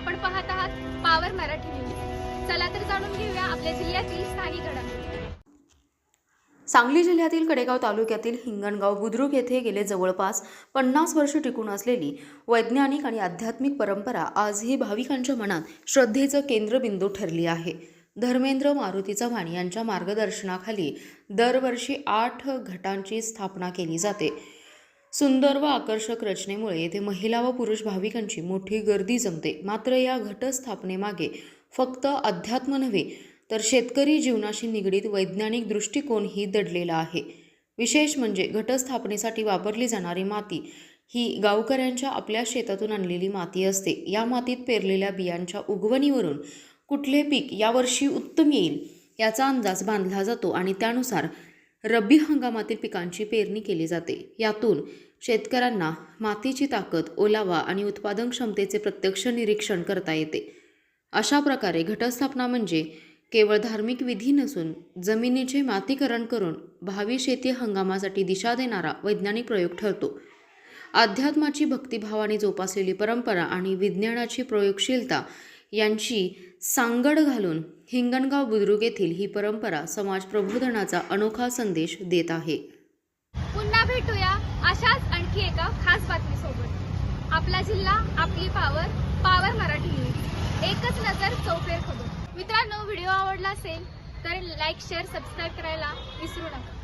आपण पाहत आहात पावर मराठी न्यूज चला तर जाणून घेऊया आपल्या जिल्ह्यातील स्थानिक घडामोडी. सांगली जिल्ह्यातील कडेगाव तालुक्यातील हिंगणगाव बुद्रुक येथे गेले जवळपास पन्नास वर्ष टिकून असलेली वैज्ञानिक आणि आध्यात्मिक परंपरा आजही भाविकांच्या मनात श्रद्धेचं केंद्रबिंदू ठरली आहे. धर्मेंद्र मारुती चव्हाण यांच्या मार्गदर्शनाखाली दरवर्षी आठ घटांची स्थापना केली जाते. सुंदर व आकर्षक रचनेमुळे येथे महिला व पुरुष भाविकांची मोठी गर्दी जमते. मात्र या घटस्थापनेमागे फक्त अध्यात्म नव्हे तर शेतकरी जीवनाशी निगडीत वैज्ञानिक दृष्टिकोनही दडलेला आहे. विशेष म्हणजे घटस्थापनेसाठी वापरली जाणारी माती ही गावकऱ्यांच्या आपल्या शेतातून आणलेली माती असते. या मातीत पेरलेल्या बियांच्या उगवणीवरून कुठले पीक यावर्षी उत्तम येईल याचा अंदाज बांधला जातो आणि त्यानुसार रब्बी हंगामातील पिकांची पेरणी केली जाते. यातून शेतकऱ्यांना मातीची ताकद ओलावा आणि उत्पादन क्षमतेचे प्रत्यक्ष निरीक्षण करता येते. अशा प्रकारे घटस्थापना म्हणजे केवळ धार्मिक विधी नसून जमिनीचे मातीकरण करून भावी शेती हंगामासाठी दिशा देणारा वैज्ञानिक प्रयोग ठरतो. अध्यात्माची भक्तिभावाने जोपासलेली परंपरा आणि विज्ञानाची प्रयोगशीलता यांची सांगड घालून हिंगणगाव बुद्रुक येथील ही परंपरा समाज प्रबोधनाचा अनोखा संदेश देत आहे. पुन्हा भेटूया अशाच आणखी एका खास बातमीसोबत. आपला जिल्हा आपली पावर पावर मराठी न्यूज एकच नजर चौफेर खबर. मित्रांनो व्हिडिओ आवडला असेल तर लाईक शेअर सबस्क्राईब करायला विसरू नका.